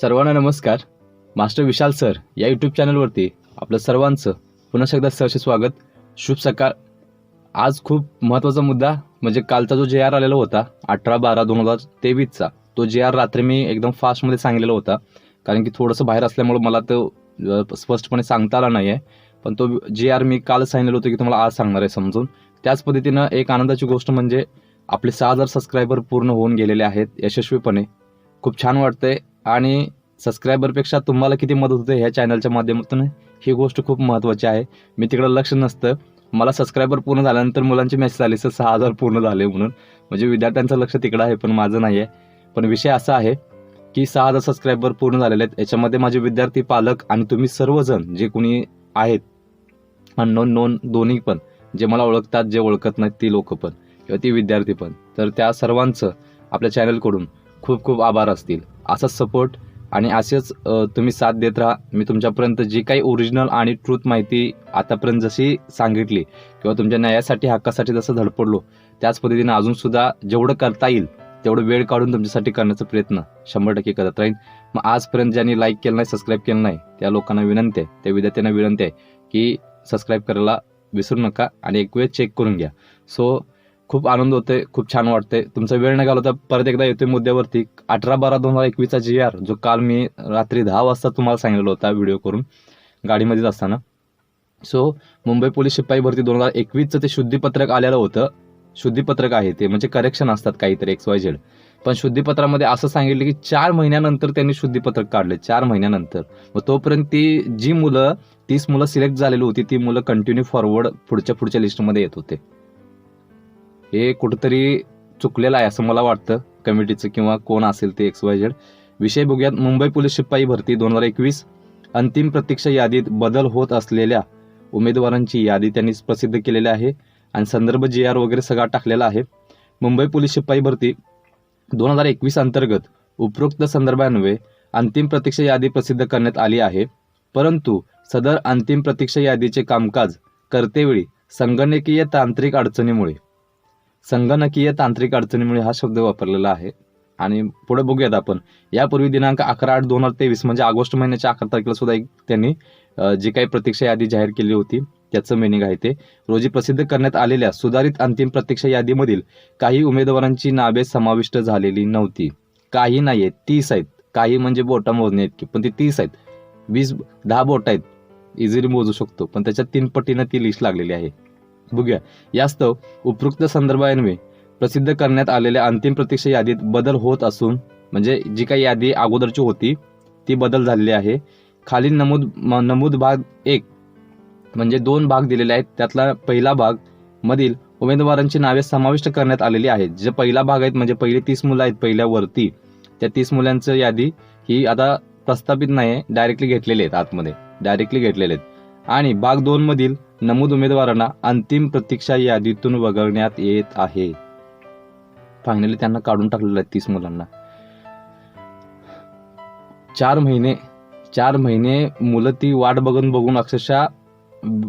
सर्वांना नमस्कार. Master Vishal sir या यूट्यूब चॅनलवरती आपलं सर्वांचं पुन्हा एकदा सहर्ष स्वागत. शुभ सकाळ. आज खूप महत्त्वाचा मुद्दा म्हणजे कालचा जो जे आर आलेला होता अठरा बारा दोन हजार तेवीसचा तो जे आर रात्री मी एकदम फास्टमध्ये सांगितलेला होता. कारण की थोडंसं बाहेर असल्यामुळं मला तो स्पष्टपणे सांगता आला नाही आहे पण तो जे आर मी काल सांगितलेलं होतं की तुम्हाला आज सांगणार आहे समजून. त्याच पद्धतीनं एक आनंदाची गोष्ट म्हणजे आपले सहा हजार सबस्क्रायबर पूर्ण होऊन गेलेले आहेत यशस्वीपणे. खूप छान वाटतंय. आणि सबस्क्रायबरपेक्षा तुम्हाला किती मदत होते ह्या चॅनलच्या माध्यमातून ही गोष्ट खूप महत्त्वाची आहे. मी तिकडं लक्ष नसतं. मला सबस्क्रायबर पूर्ण झाल्यानंतर मुलांचे मेसेज आले सर सहा हजार पूर्ण झाले म्हणून. म्हणजे विद्यार्थ्यांचं लक्ष तिकडं आहे पण माझं नाही आहे पण विषय असा आहे की सहा हजार सबस्क्रायबर पूर्ण झालेले आहेत. याच्यामध्ये माझे विद्यार्थी पालक आणि तुम्ही सर्वजण जे कोणी आहेत अननोन नोन दोन्ही पण जे मला ओळखतात जे ओळखत नाहीत ती लोक पण किंवा ती विद्यार्थी पण. तर त्या सर्वांचं आपल्या चॅनलकडून खूप खूप आभार असतील. असाच सपोर्ट आणि असेच तुम्ही साथ देत राहा. मी तुमच्यापर्यंत जी काही ओरिजिनल आणि ट्रूथ माहिती आतापर्यंत जशी सांगितली किंवा तुमच्या न्यायासाठी हक्कासाठी जसं धडपडलो त्याच पद्धतीने अजूनसुद्धा जेवढं करता येईल तेवढं वेळ काढून तुमच्यासाठी करण्याचा प्रयत्न शंभर टक्के करत राहीन. मग आजपर्यंत ज्यांनी लाईक केलं नाही सबस्क्राईब केलं नाही त्या लोकांना विनंती आहे त्या विद्यार्थ्यांना विनंती आहे की सबस्क्राईब करायला विसरू नका आणि एक वेळ चेक करून घ्या. सो खूप आनंद होते खूप छान वाटते तुमचा वेळ नाही घालवता परत एकदा येतोय मुद्द्यावरती. अठरा बारा दोन हजार एकवीसचा जी आर जो काल मी रात्री दहा वाजता तुम्हाला सांगितलेला होता व्हिडिओ करून गाडीमध्येच असताना. सो मुंबई पोलीस शिपाई भरती दोन हजार एकवीसचं ते शुद्धीपत्रक आलेलं होतं. शुद्धीपत्रक आहे ते म्हणजे करेक्शन असतात काहीतरी एक्स वाय झेड पण शुद्धीपत्रामध्ये असं सांगितलं की चार महिन्यानंतर त्यांनी शुद्धीपत्रक काढले चार महिन्यानंतर. मग तोपर्यंत ती जी मुलं तीस मुलं सिलेक्ट झालेली होती ती मुलं कंटिन्यू फॉरवर्ड पुढच्या पुढच्या लिस्टमध्ये येत होते. हे कुठंतरी चुकलेलं आहे असं मला वाटतं. कमिटीचं किंवा कोण असेल ते एक्स वाय झेड विषय बघूयात. मुंबई पोलीस शिपाई भरती दोन हजार एकवीस. अंतिम प्रतीक्षा यादीत बदल होत असलेल्या उमेदवारांची यादी त्यांनी प्रसिद्ध केलेली आहे आणि संदर्भ जी आर वगैरे सगळा टाकलेला आहे. मुंबई पोलीस शिपाई भरती दोन हजार एकवीस अंतर्गत उपरोक्त संदर्भान्वये अंतिम प्रतीक्षा यादी प्रसिद्ध करण्यात आली आहे. परंतु सदर अंतिम प्रतीक्षा यादीचे कामकाज करतेवेळी संगणकीय तांत्रिक अडचणीमुळे संगणकीय तांत्रिक अडचणीमुळे हा शब्द वापरलेला आहे. आणि पुढे बघूयात आपण. यापूर्वी दिनांक अकरा आठ दोन हजार तेवीस म्हणजे ऑगस्ट महिन्याच्या अकरा तारखेला सुद्धा एक त्यांनी जी काही प्रतीक्षा यादी जाहीर केली होती त्याचं मिनिंग आहे ते. रोजी प्रसिद्ध करण्यात आलेल्या सुधारित अंतिम प्रतीक्षा यादीमधील काही उमेदवारांची नावे समाविष्ट झालेली नव्हती. काही नाही आहेत तीस आहेत. काही म्हणजे बोटा मोजणे आहेत पण ती तीस आहेत. वीस दहा बोट आहेत. इझिली मोजू शकतो. पण त्याच्यात तीन पटीनं ती लिस्ट लागलेली आहे. बघूया. यास्तव उपरोक्त संदर्भान्वये प्रसिद्ध करण्यात आलेल्या अंतिम प्रतीक्षा यादीत बदल होत असून म्हणजे जी काही यादी अगोदरची होती ती बदल झालेली आहे. खालील नमूद म- नमूद भाग एक म्हणजे दोन भाग दिलेले आहेत. त्यातला पहिला भाग मधील उमेदवारांची नावे समाविष्ट करण्यात आलेली आहेत. जे पहिला भाग आहेत म्हणजे पहिली तीस मुलं आहेत पहिल्यावरती त्या तीस मुलांचं यादी ही आता प्रस्थापित नाही डायरेक्टली घेतलेली आहेत आतमध्ये. डायरेक्टली घेतलेले आहेत. आणि भाग दोन मधील नमूद उमेदवारांना अंतिम प्रतीक्षा यादीतून वगळण्यात येत आहे. फायनली त्यांना काढून टाकलेलं आहे तीस मुलांना. चार महिने चार महिने मुलं ती वाट बघून बघून अक्षरशः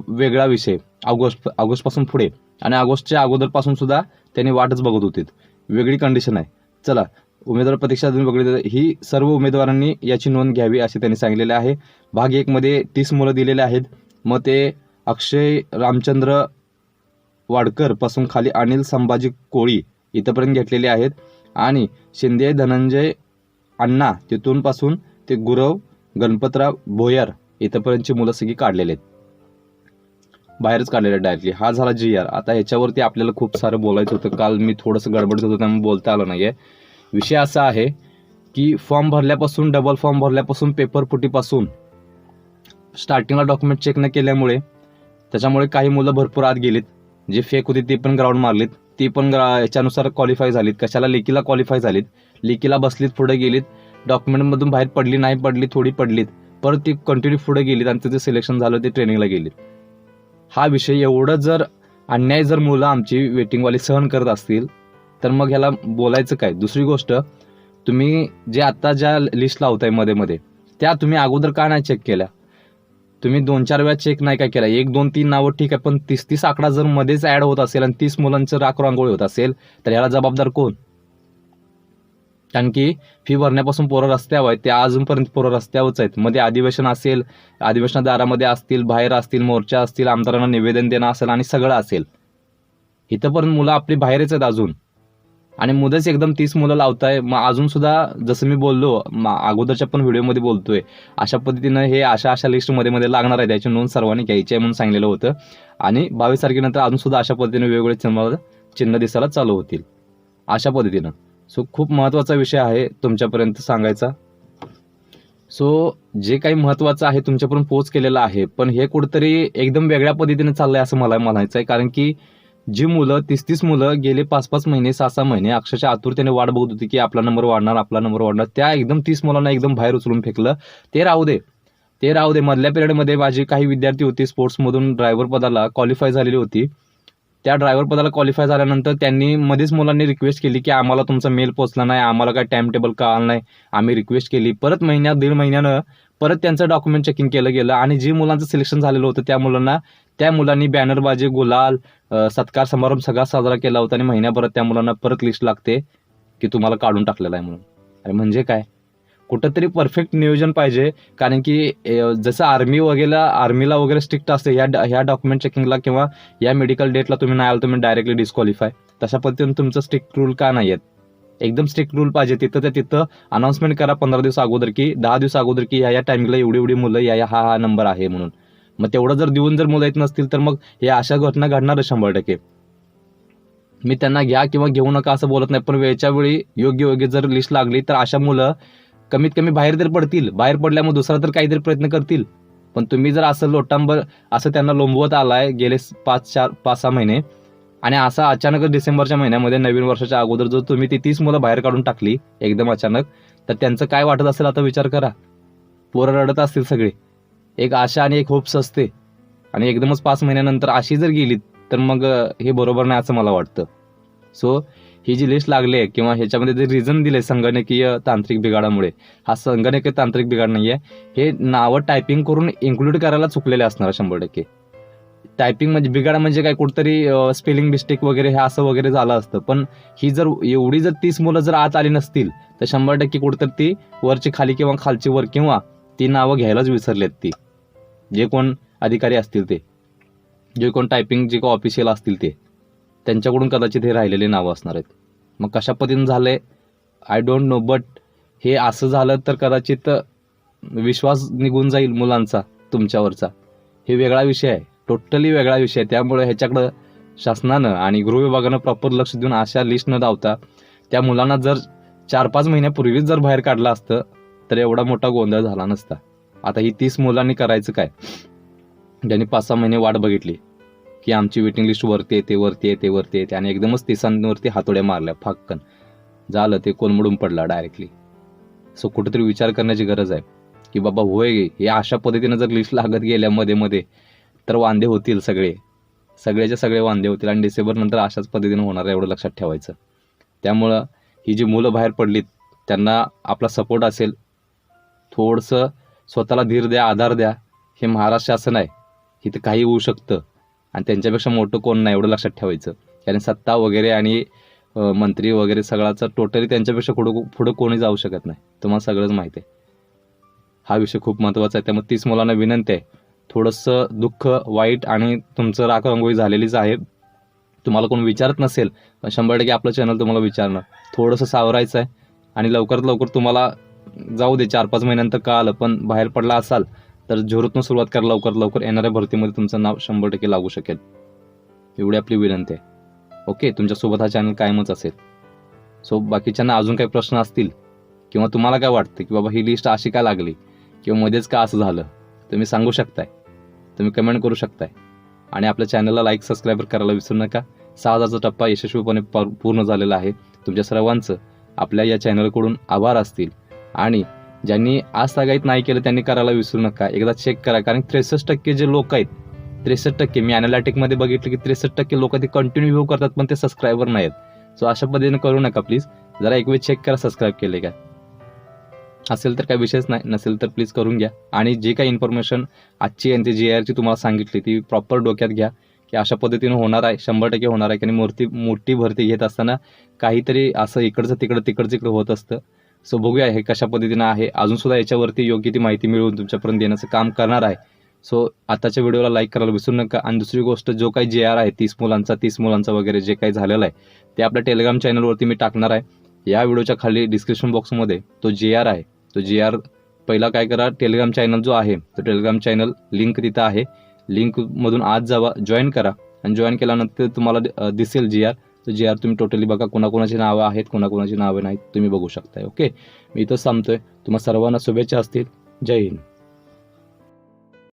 वेगळा विषय. ऑगस्ट ऑगस्टपासून पुढे. आणि ऑगस्टच्या अगोदरपासून सुद्धा त्यांनी वाटच बघत होते. वेगळी कंडिशन आहे. चला उमेदवार प्रतीक्षा तुम्ही ही सर्व उमेदवारांनी याची नोंद घ्यावी असे त्यांनी सांगितलेले आहे. भाग एकमध्ये तीस मुलं दिलेले आहेत. मग ते अक्षय रामचंद्र वाडकरपासून खाली अनिल संभाजी कोळी इथंपर्यंत घेतलेले आहेत. आणि शिंदे धनंजय अण्णा तिथूनपासून ते गुरव गणपतराव भोयर इथंपर्यंतची मुलं सगळी काढलेले आहेत. बाहेरच काढलेले डायरेक्टली हा झाला जी आर. आता याच्यावरती आपल्याला खूप सारं बोलायचं होतं. काल मी थोडंसं गडबडत होतो त्यामुळे बोलता आलं नाही आहे विषय असा आहे की फॉर्म भरल्यापासून डबल फॉर्म भरल्यापासून पेपर फुटीपासून स्टार्टिंगला डॉक्युमेंट चेक न केल्यामुळे त्याच्यामुळे काही मुलं भरपूर आत गेलीत. जे फेक होती ते पण ग्राउंड मारलीत. ती पण ग्रा- याच्यानुसार क्वालिफाय झालीत. कशाला लेकीला क्वालिफाय झालीत? लेकीला बसलीत पुढे गेलीत. डॉक्युमेंटमधून बाहेर पडली नाही पडली थोडी पडलीत. परत ती कंटिन्यू पुढे गेलीत आणि तिचं सिलेक्शन झालं ते ट्रेनिंगला गेलीत. हा विषय एवढं जर अन्याय जर मुलं आमची वेटिंगवाली सहन करत असतील तर मग ह्याला बोलायचं काय? दुसरी गोष्ट तुम्ही जे आत्ता ज्या लिस्ट लावतायमध्ये मध्ये त्या तुम्ही अगोदर का नाही चेक केल्या? तुम्ही दोन चार वेळा चेक नाही काय केला? एक दोन तीन नावं ठीक आहे पण तीस तीस आकडा जर मध्येच ऍड होत असेल आणि तीस मुलांचं राखरांगोळी होत असेल तर ह्याला जबाबदार कोण? कारण की फी भरण्यापासून पोरं रस्त्यावर आहेत त्या अजूनपर्यंत पोरं रस्त्यावरच आहेत. मध्ये अधिवेशन असेल अधिवेशन दारामध्ये असतील बाहेर असतील मोर्चा असतील आमदारांना निवेदन देणं असेल आणि सगळं असेल. इथंपर्यंत मुलं आपली बाहेरच आहेत अजून. आणि मुदच एकदम तीस मुलं लावताय. मग अजून सुद्धा जसं मी बोललो अगोदरच्या पण व्हिडिओमध्ये बोलतोय अशा पद्धतीनं हे अशा अशा लिस्टमध्ये मध्ये लागणार आहे. त्याची नोंद सर्वांनी घ्यायची आहे म्हणून सांगलेलं होतं. आणि बावीस तारखेनंतर अजून सुद्धा अशा पद्धतीने वेगवेगळे चिन्ह चिन्ह दिसायला चालू होतील. अशा पद्धतीनं. सो खूप महत्त्वाचा विषय आहे तुमच्यापर्यंत सांगायचा. सो जे काही महत्त्वाचं आहे तुमच्यापर्यंत पोच केलेलं आहे. पण हे कुठंतरी एकदम वेगळ्या पद्धतीने चाललंय असं मला म्हणायचं आहे कारण की जी मुलं तीस तीस मुलं गेले पाच पाच महिने सहा सहा महिने अक्षरशः आतुरतेने वाट बघत होती की आपला नंबर वाढणार आपला नंबर वाढणार. त्या एकदम तीस मुलांना एकदम बाहेर उचलून फेकलं. ते राहू दे. ते राहू दे. मधल्या पिरियडमध्ये माझी काही विद्यार्थी होती स्पोर्ट्समधून ड्रायव्हर पदाला क्वालिफाय झालेली होती. त्या ड्रायव्हर पदाला क्वालिफाय झाल्यानंतर त्यांनी मध्येच मुलांनी रिक्वेस्ट केली की आम्हाला तुमचा मेल पोचला नाही आम्हाला काय टाइम टेबल कळालं नाही. आम्ही रिक्वेस्ट केली. परत महिन्यात दीड महिन्यानं परत त्यांचं डॉक्युमेंट चेकिंग केलं गेलं आणि जी मुलांचं सिलेक्शन झालेलं होतं त्या मुलांना त्या मुलांनी बॅनरबाजी गुलाल सत्कार समारंभ सगळा साजरा केला होता आणि महिन्याभरात त्या मुलांना परत लिस्ट लागते की तुम्हाला काढून टाकलेलं आहे म्हणून. अरे म्हणजे काय? कुठंतरी परफेक्ट नियोजन पाहिजे कारण की जसं आर्मी वगैरे आर्मीला वगैरे स्ट्रिक्ट असते ह्या ह्या डॉक्युमेंट चेकिंगला किंवा या मेडिकल डेटला तुम्ही नाही आला तुम्ही डायरेक्टली डिस्क्वालिफाय तशा पद्धतीने तुमचं स्ट्रिक्ट रूल का नाही आहेत? एकदम स्ट्रिक्ट रूल पाहिजे. तिथं त्या तिथं अनाऊन्समेंट करा पंधरा दिवस अगोदर की दहा दिवस अगोदर की या या टायमिंगला एवढी एवढी मुलं या या हा हा नंबर आहे म्हणून. मग तेवढं जर देऊन जर मुलं येत नसतील तर मग हे अशा घटना घडणारच शंभर टक्के. मी त्यांना घ्या किंवा घेऊ नका असं बोलत नाही पण वेळच्या वेळी योग्य योग्य जर लिस्ट लागली तर अशा मुलं कमीत कमी बाहेर तर पडतील. बाहेर पडल्यामुळे दुसरा तर काहीतरी प्रयत्न करतील. पण तुम्ही जर असं लोटांबर असं त्यांना लोंबवत आलाय गेले पाच चार पाच सहा महिने आणि असा अचानकच डिसेंबरच्या महिन्यामध्ये नवीन वर्षाच्या अगोदर जर तुम्ही ती तीस मुलं बाहेर काढून टाकली एकदम अचानक तर त्यांचं काय वाटत असेल आता विचार करा. पोरं रडत असतील सगळे. एक आशा आणि एक होप्स असते. आणि एकदमच पाच महिन्यानंतर अशी जर गेली तर मग हे बरोबर नाही असं मला वाटतं. सो ही जी लिस्ट लागली आहे किंवा ह्याच्यामध्ये जे रिझन दिले संगणकीय तांत्रिक बिघाडामुळे हा संगणकीय तांत्रिक बिघाड नाही आहे हे नावं टायपिंग करून इन्क्लूड करायला चुकलेले असणार शंभर टक्के. टायपिंग म्हणजे बिघाड म्हणजे काय? कुठतरी स्पेलिंग मिस्टेक वगैरे हे असं वगैरे झालं असतं. पण ही जर एवढी जर तीस मुलं जर आत आली नसतील तर शंभर टक्के कुठतरी ती वरची खाली किंवा खालची वर किंवा ती नावं घ्यायलाच विसरलेत ती. जे कोण अधिकारी असतील ते. जे कोण टायपिंग जे कोण ऑफिशियल असतील ते. त्यांच्याकडून कदाचित हे राहिलेले नावं असणार आहेत. मग कशा पतीनं झालं आहे आय डोंट नो बट हे असं झालं तर कदाचित विश्वास निघून जाईल मुलांचा तुमच्यावरचा. हे वेगळा विषय आहे. टोटली वेगळा विषय आहे. त्यामुळे ह्याच्याकडं शासनानं आणि गृहविभागानं प्रॉपर लक्ष देऊन अशा लिस्ट न धावता त्या मुलांना जर चार पाच महिन्यापूर्वीच जर बाहेर काढलं असतं तर एवढा मोठा गोंधळ झाला नसता. आता ही तीस मुलांनी करायचं काय? ज्यांनी पाच सहा महिने वाट बघितली की आमची वेटिंग लिस्ट वरती येते वरती येते वरती येते आणि एकदमच तिसांवरती हातोड्या मारल्या फाक्कन. झालं ते कोलमडून पडला डायरेक्टली सो कुठेतरी विचार करण्याची गरज आहे की बाबा होय हे अशा पद्धतीनं जर लिस्ट लागत गेल्या मध्ये मध्ये तर वांदे होतील सगळे. सगळ्याच्या सगळे वांदे होतील आणि डिसेंबर नंतर अशाच पद्धतीनं होणार आहे एवढं लक्षात ठेवायचं. त्यामुळं ही जी मुलं बाहेर पडलीत त्यांना आपला सपोर्ट असेल थोडंसं स्वतःला धीर द्या आधार द्या. हे महाराष्ट्र शासन आहे. इथं काही होऊ शकतं. आणि त्यांच्यापेक्षा मोठं कोण नाही एवढं लक्षात ठेवायचं. कारण सत्ता वगैरे आणि मंत्री वगैरे सगळाचं टोटली त्यांच्यापेक्षा पुढं पुढं कोणी जाऊ शकत नाही. तुम्हाला सगळंच माहिती आहे. हा विषय खूप महत्त्वाचा आहे. त्यामुळे तीस मुलांना विनंती आहे. थोडंसं दुःख वाईट आणि तुमचं राख रंगोळी झालेलीच आहे. तुम्हाला कोण विचारत नसेल पण शंभर टक्के आपलं चॅनल तुम्हाला विचारणार. थोडंसं सावरायचं आहे. आणि लवकरात लवकर तुम्हाला जाऊ दे चार पाच महिन्यानंतर का आलं पण बाहेर पडला असाल तर झुरूतून सुरुवात करा लवकर लवकर. येणाऱ्या भरतीमध्ये तुमचं नाव शंभर टक्के लागू शकेल. एवढी आपली विनंती आहे. ओके तुमच्यासोबत हा चॅनल कायमच असेल. सो बाकीच्यांना अजून काही प्रश्न असतील किंवा तुम्हाला काय वाटतं की बाबा ही लिस्ट अशी का लागली किंवा मध्येच का असं झालं तुम्ही सांगू शकताय. तुम्ही कमेंट करू शकताय. आणि आपल्या चॅनलला लाईक सबस्क्राईब करायला विसरू नका. सहा हजारचा टप्पा यशस्वीपणे पूर्ण झालेला आहे. तुमच्या सर्वांचं आपल्या या चॅनलकडून आभार असतील. आणि ज्यांनी आज सगाईत नाही केलं त्यांनी करायला विसरू नका. एकदा चेक करा. कारण त्रेसष्ट टक्के जे लोक आहेत त्रेसष्ट टक्के मी अनालिटिकमध्ये बघितलं की त्रेसष्ट टक्के लोक ते कंटिन्यू व्ह्यू करतात पण ते सबस्क्रायबर नाहीत सो अशा पद्धतीने करू नका प्लीज जरा एक वेळ चेक करा सबस्क्राईब केले का? असेल तर काही विषयच नाही. नसेल तर प्लीज करून घ्या. आणि जे काही इन्फॉर्मेशन आजची आणि जी आरची तुम्हाला सांगितली ती प्रॉपर डोक्यात घ्या की अशा पद्धतीनं होणार आहे. शंभर टक्के होणार आहे. कारण मूर्ती मोठी भरती घेत असताना काहीतरी असं इकडचं तिकडं तिकडचं तिकडं होत असतं. सो बघूया हे कशा पद्धतीनं आहे. अजूनसुद्धा याच्यावरती योग्य ती माहिती मिळवून तुमच्यापर्यंत देण्याचं काम करणार आहे. सो आताच्या व्हिडिओला लाईक करायला विसरू नका. आणि दुसरी गोष्ट जो काही जे आर आहे तीस मुलांचा तीस मुलांचा वगैरे जे काही झालेलं आहे ते आपल्या टेलिग्राम चॅनलवरती मी टाकणार आहे. या व्हिडिओच्या खाली डिस्क्रिप्शन बॉक्समध्ये तो जे आर आहे. तो जे आर पहिला काय करा टेलिग्राम चॅनल जो आहे तो टेलिग्राम चॅनल लिंक तिथं आहे. लिंकमधून आज जावा जॉईन करा. आणि जॉईन केल्यानंतर तुम्हाला दिसेल जी आर तर जे आर तुम्ही टोटली बघा कोणाकोणाची नावं आहेत कोणाकोणाची नावं नाहीत तुम्ही बघू शकताय ओके मी इथं सांगतोय तुम्हाला सर्वांना शुभेच्छा असतील. जय हिंद.